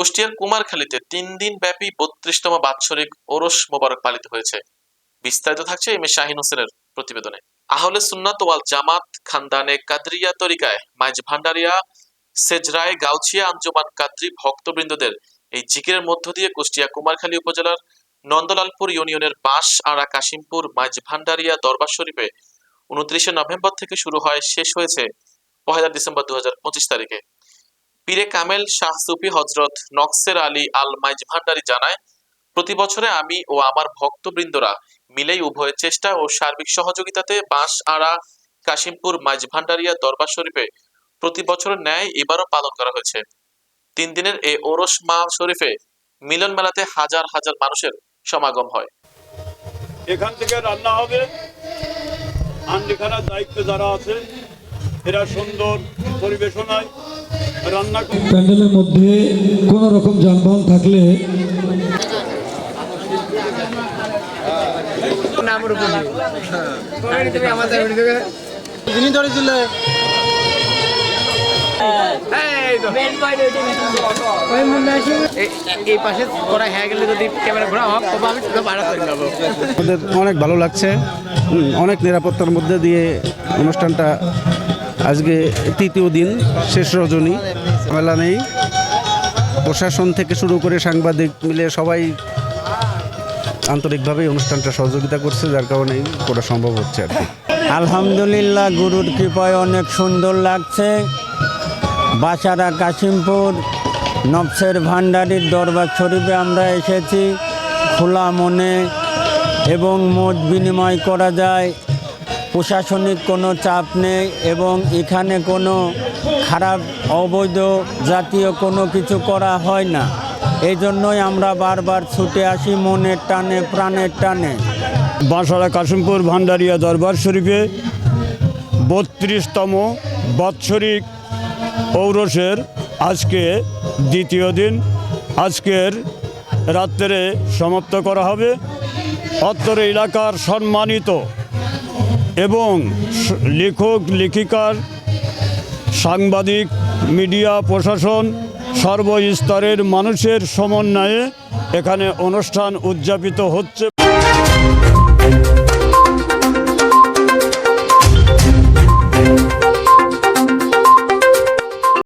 কুষ্টিয়ার কুমারখালীতে তিন দিন ব্যাপী বত্রিশতম বাৎসরিক ওরস মোবারক পালিত হয়েছে। বিস্তারিত থাকছে এম এ শাহিন হোসেনের প্রতিবেদনে। আহলে সুন্নাত ওয়াল জামাত, খানদানে কাদরিয়া তরিকায় মাইজ ভান্ডারিয়া, সেজরায় গাউছিয়া, আঞ্জুমান কাদ্রি ভক্তবৃন্দদের এই জিকিরের মধ্য দিয়ে কুষ্টিয়া কুমারখালী উপজেলার নন্দলালপুর ইউনিয়নের বাঁশ, আড়া, কাশিমপুর, মাইজ ভান্ডারিয়া দরবার শরীফে উনত্রিশে নভেম্বর থেকে শুরু হয়, শেষ হয়েছে পহেলা ডিসেম্বর দু হাজার পঁচিশ তারিখে। পীরে কামেল শাহ সুফি হজরত নকসের আলী আল মাইজ ভান্ডারি জানায়, প্রতি বছরে আমি ও আমার ভক্তবৃন্দরা মিলেই উভয় চেষ্টা ও সার্বিক সহযোগিতাতে বাঁশ আড়া কাশিমপুর মাইজ ভান্ডারিয়া দরবার শরীফে প্রতি বছরের ন্যায় এবারও পালন করা হয়েছে। তিন দিনের এই ওরস মা শরীফে মিলন মেলাতে হাজার হাজার মানুষের সমাগম হয়। এখান থেকে রান্না হবে। আন্ডিখানার দায়িত্বে যারা আছে, এরা সুন্দর পরিবেশনায় প্যান্ডেলের মধ্যে কোনো রকম যানবাহন থাকলে অনেক ভালো লাগছে। অনেক নিরাপত্তার মধ্যে দিয়ে অনুষ্ঠানটা আজকে তৃতীয় দিন, শেষ রজনী। মেলা নেই। প্রশাসন থেকে শুরু করে সাংবাদিক মিলে সবাই আন্তরিকভাবে অনুষ্ঠানটা সহযোগিতা করছে, যার কারণে করা সম্ভব হচ্ছে আর কি। আলহামদুলিল্লাহ, গুরুর কৃপায় অনেক সুন্দর লাগছে। বাসারা কাশিমপুর, নবসের ভান্ডারির দরবার শরীফে আমরা এসেছি। খোলা মনে এবং মত বিনিময় করা যায়। প্রশাসনিক কোনো চাপ নেই এবং এখানে কোনো খারাপ অবৈধ জাতীয় কোনো কিছু করা হয় না। এই জন্যই আমরা বারবার ছুটে আসি মনের টানে, প্রাণের টানে। বাঁশারা কাশিমপুর ভান্ডারিয়া দরবার শরীফে বত্রিশতম বাৎসরিক ঔরসের আজকে দ্বিতীয় দিন। আজকের রাত্রে সমাপ্ত করা হবে। অত্তর এলাকার সম্মানিত এবং লেখক লেখিকার সাংবাদিক মিডিয়া প্রশাসন সর্বস্তরের মানুষের সমন্বয়ে এখানে অনুষ্ঠান উদযাপিত হচ্ছে।